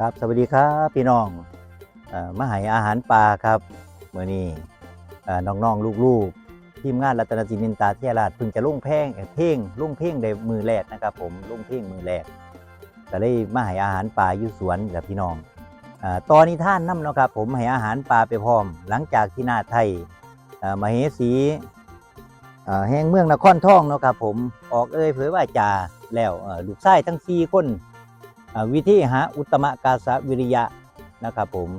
ครับสวัสดีครับพี่น้องอมาใหายอาหารปลาครับเมื่อนี้น้องๆลูกๆทีมงานรัตนศินินตาเที่ยราชเพิ่งจะลุ่งแพ่งเพ่งลุ่งเพ่งในมือแรกนะครับ ผมลุ่งเพ่งมือแรกก็เลยมาใหายอาหารปลาอยู่สวนกับพี่น้องอตอนนี้ท่านน้ำเนาะครับ ผมให้อาหารปลาไปพร้อม หลังจากที่นาไทยเอ่อมเหสีแห่งเมืองนครท่องเนาะครับผมออกเอ่ยเผยว่าจ่าแล้วลูกชายทั้งสี่คน วิธีหาอุตมะกาสวิริยะนะครับผม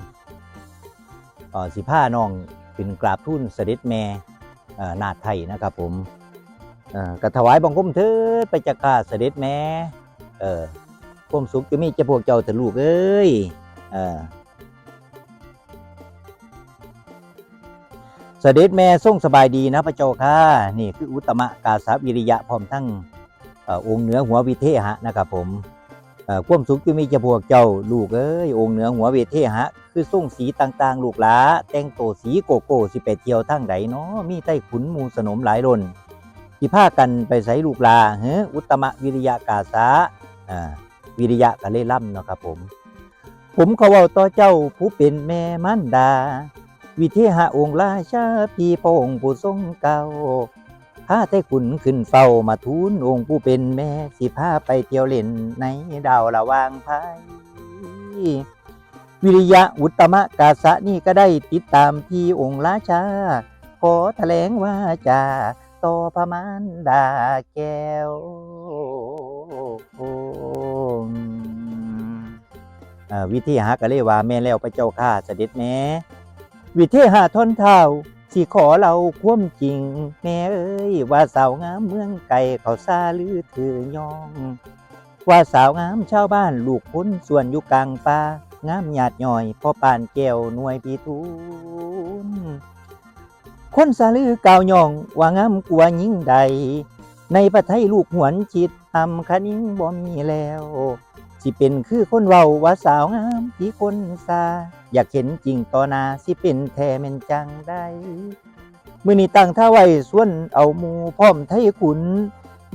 สิผ้าน้องเป็นกราบทุ่นเสด็จแม่นาไทยนะครับผมกระถวายบังคมเถิดไปจักข้าเสด็จแม่เออความสุขจะมีเจ้าพวกเจ้าแต่ลูกเอ้ยเออเสด็จแม่ทรงสบายดีนะพระเจ้าค่ะนี่คืออุตมะกาสวิริยะพร้อมทั้งอองค์เหนือหัววิเทหะนะครับผม ความสุขที่มีจะพวกเจ้า ลูกเอ้ยองค์เหนือหัวเวทีฮะคือส่งสีต่างๆ ลูกหลาแต่งโตสีโกโก้สิไปเที่ยวทางใดเนาะมีใต้ขุนมูสนมหลายรนที่พากันไปใส่ลูกลาเฮออุตมะวิริยะกาสาอ่าวิริยะกะเล่ล่ำเนาะครับผม ผมเขาเว้าต่อเจ้าผู้เป็นแม่มันดา วิเทหะองค์ราชาพี่พระองค์ผู้ทรงเก่า พาแต่ขุนขึ้นเฝ้ามาทูลองค์ผู้เป็นแม่ สิพาไปเที่ยวเล่นในดาวละวางพายวิริยะอุตมะกาสะนี่ก็ได้ติดตามพี่องค์ราชา ขอแถลงว่าจาต่อพระมารดาแก้วอ่าวิธีหาก็เลยว่าแม่แล้วพระเจ้าข้าเสด็จแม่วิธีหาทนเท้า สิขอเราความจริง แม่เอ้ยว่าสาวงามเมืองไก่เขาซาลือถือยอง ว่าสาวงามชาวบ้านลูกพ้นส่วนอยู่กลางป่างามหยาดย่อยพอปานแก้วหน่วยปีทูนคนสาลือก่าวยอง ว่างามกว่ายิ่งใด ในประเทศลูกหวนจิตทำคันิ่งบ่มีแล้ว สิเป็นคือคนเว้าว่าสาวงามที่คนซาอยากเห็นจริงต่อหน้าสิเป็นแท้แม่นจังได้มื้อนี้ตั้งท่าไว้ส่วนเอาหมู่พร้อมไทยขุน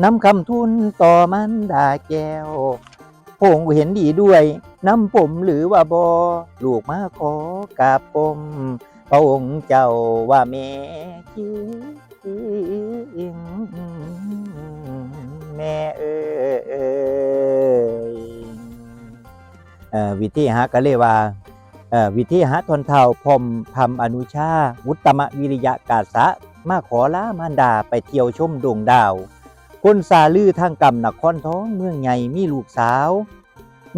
นำคำทุนต่อมันดาแก้วพงเห็นดีด้วยนำผมหรือว่าบอลูกมาขอกราบปมพระองค์เจ้าว่าแม่คิงแม่เออ วิธีหาก็เลยกว่าวิธีหาทนเท่าพรมพรมอนุชาวุตตมวิริยะกาสะมาขอลามารดาไปเที่ยวชมดวงดาวคนสาลือทางกำนครท้องเมืองใหญ่มีลูกสาว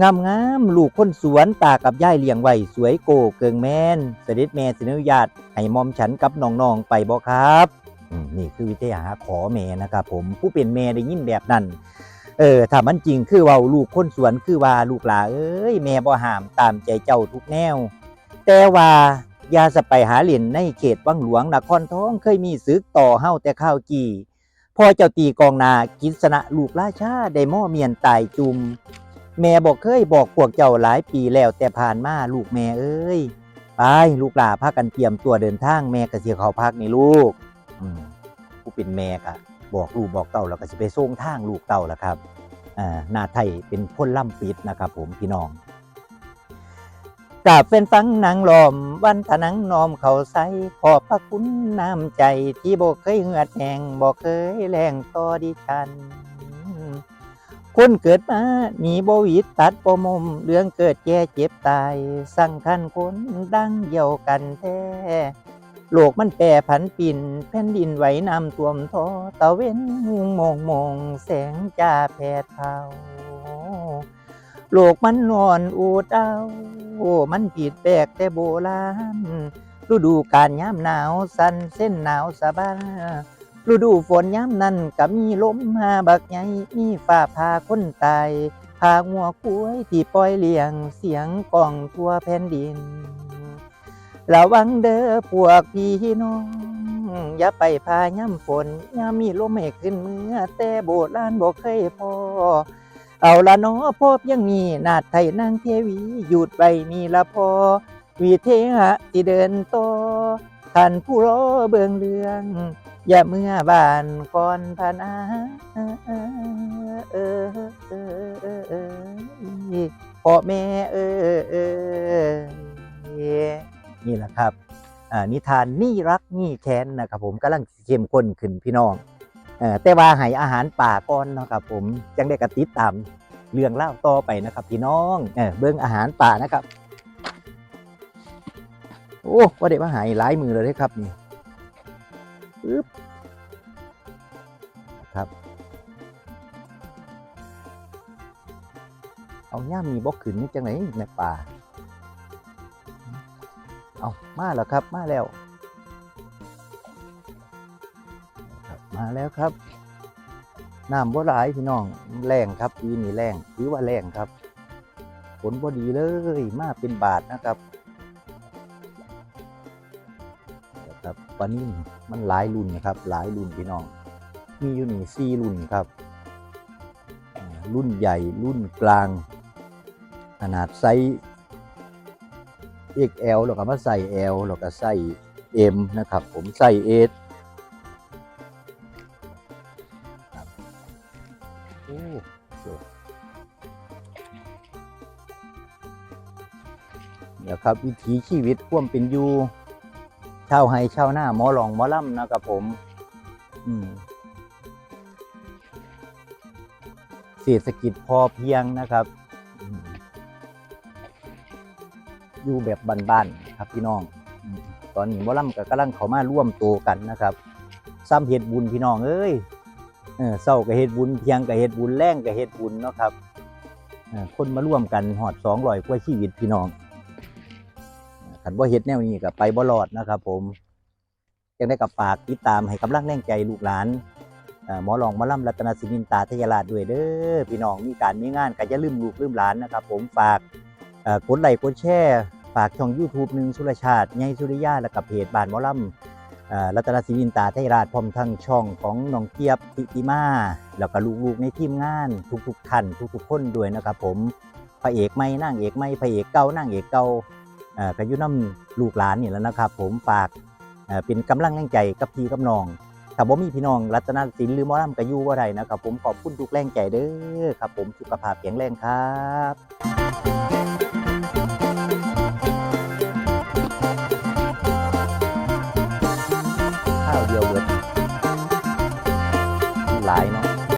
งามงามลูกคนสวนตากับย่ายเลี้ยงไว้สวยโกเกิงแมนเสด็จแม่สินอนุญาตให้มอมฉันกับน้องๆไปบ่ครับ นี่คือวิทยาหาขอแม่นะครับผมผู้เป็นแม่ได้ยินแบบนั้น เออถ้ามันจริงคือเว่าลูกคนสวนคือว่าลูกหลาเอ้ยแม่บ่ห้ามตามใจเจ้าทุกแนว แต่ว่าอย่าสไปหาเหรียญในเขตวังหลวงนครท้องเคยมีศึกต่อเฮาแต่ข้าวจีพอเจ้าตีกองนากิษณะลูกราชาได้ม้อเมียนตายจุม แม่บอกเคยบอกพวกเจ้าหลายปีแล้วแต่ผ่านมาลูกแม่เอ้ยไปลูกหลาพากันเตรียมตัวเดินทางแม่ก็สิเขาพักนี่ลูกอืมผู้เป็นแม่ก็ บอกลูกบอกเต่าแล้วก็สิไปส่งทางลูกเต่าแล้วครับอ่าหน้าไทยเป็นพ่นล่ำปิดนะครับ ผมพี่น้องกาบเป็นฟังนางหลอมวันทนังนอมเขาใสขอบพระคุณน้ำใจที่บอกเคยเหือดแหงบอกเคยแรงต่อดิฉันคนเกิดมาหนีบวิตตัดปมม เรื่องเกิดแก่เจ็บตาย สั่งคันคนดังเดียวกันแท้ โลกมันแปรผันปิ่นแผ่นดินไหวนำท่วมท้อตะเว้นหุงมองมองแสงจ้าแผดเผาโลกมันนอนอูดเอาโอ้มันผิดแปลกแต่โบราณฤดูกาลยามหนาวสันเส้นหนาวสบายฤดูฝนยามนั้นก็มีลมหาบักใหญ่มีฟ้าพาคนตายพางัวคุ้ยที่ปล่อยเลี้ยงเสียงกล่องทั่วแผ่นดิน ระวังเด้อพวกพี่น้อง อย่าไปพาย่ำฝนย่ามีลมให้ขึ้นเมื่อแต่โบราณบอกเคยพอ เอาละนาะพบยังมีนาดไทยนางเทวีหยุดไปมีละพอ วีเทหะที่เดินต่อท่านผู้รอเบืองเรือง อย่าเมื่อบานก่อนพนาเออเออเออ เออพ่แม่เอออ่านิทานนี่รักนี่แค้นนะครับผมกำลังเข้มข้นขึ้นพี่น้องอแต่ว่าให้อาหารป่าก่อนนะครับผมจังได้กระติดตามเรื่องเล่าต่อไปนะครับ พี่น้องเออเบิ่งอาหารป่านะครับโอ้ว่าเด็กว่าหายหลายมือเลยครับนี่ปึ๊บครับ เอาย่ามมีบอกขึ้นนี่จังไหนในป่า เอามาแล้วครับ มาแล้ว มาแล้วครับน้ำบ่หลายพี่น้องแรงครับปีนี้แรงถือว่าแรงครับ ผลบ่ดีเลยมาเป็นบาทนะครับนะครับปลานิ่มมันหลายรุ่นนะครับ หลายรุ่นพี่น้อง มีอยู่นี่สี่รุ่นครับ รุ่นใหญ่รุ่นกลาง ขนาดไซส์ XL แล้วก็มาใส่ L แล้วก็ใส่ M นะครับ ผมใส่ S โอ้สวยเดี๋ยวครับวิถีชีวิตควมเป็นอยู่ชาวไฮชาวหน้าหมอหลองหมอล่ำนะครับผม อืมเศรษฐกิจพอเพียงนะครับ อยู่แบบบ้านๆครับพี่น้อง ตอนนี้หมอลำกับกำลังเขามาร่วมตัวกันนะครับซ้ำเฮ็ดบุญพี่น้องเอ้ยเออเศร้ากับเฮ็ดบุญเที่ยงกับเฮ็ดบุญแรงกับเฮ็ดบุญเนาะครับคนมาร่วมกันหอดสองรอยกว่าชีวิตพี่น้องขันบ่าเฮ็ดแนวนี้กับไปบ่รอดนะครับ ผมยังได้กับฝากติดตามให้กำลังแรงใจลูกหลานเอ่อหมอลองหมอลำรัตนศินินตาทยราชด้วยเด้อพี่น้องมีการมีงานก็อย่าลืมลูกลืมหลานนะครับ ผมฝาก กดไลค์กดแชร์ฝากช่อง YouTube หนึ่งสุรชาติไงสุริยาและกับเพจบ้านมอลำเอ่อรัตนศรีวินตาไทยราชพร้อมทั้งช่องของน้องเกียบติติมา แล้วก็ลูกๆในทีมงาน ทุกๆท่านทุกๆคนด้วยนะครับผมพระเอกไม่นางเอกไม่พระเอกเก่านางเอกเก่าก็ยุ่น้ำลูกหลานนี่แล้วนะครับ ผมฝากเอ่อเป็นกำลังแรงใจกับพี่กับน้อง ถ้าบ่มีพี่น้องรัตนศิลป์หรือหมอลำก็อยู่บ่ได้นะครับ ผมขอบคุณทุกแรงใจเด้อครับ ผมสุขภาพแข็งแรงครับ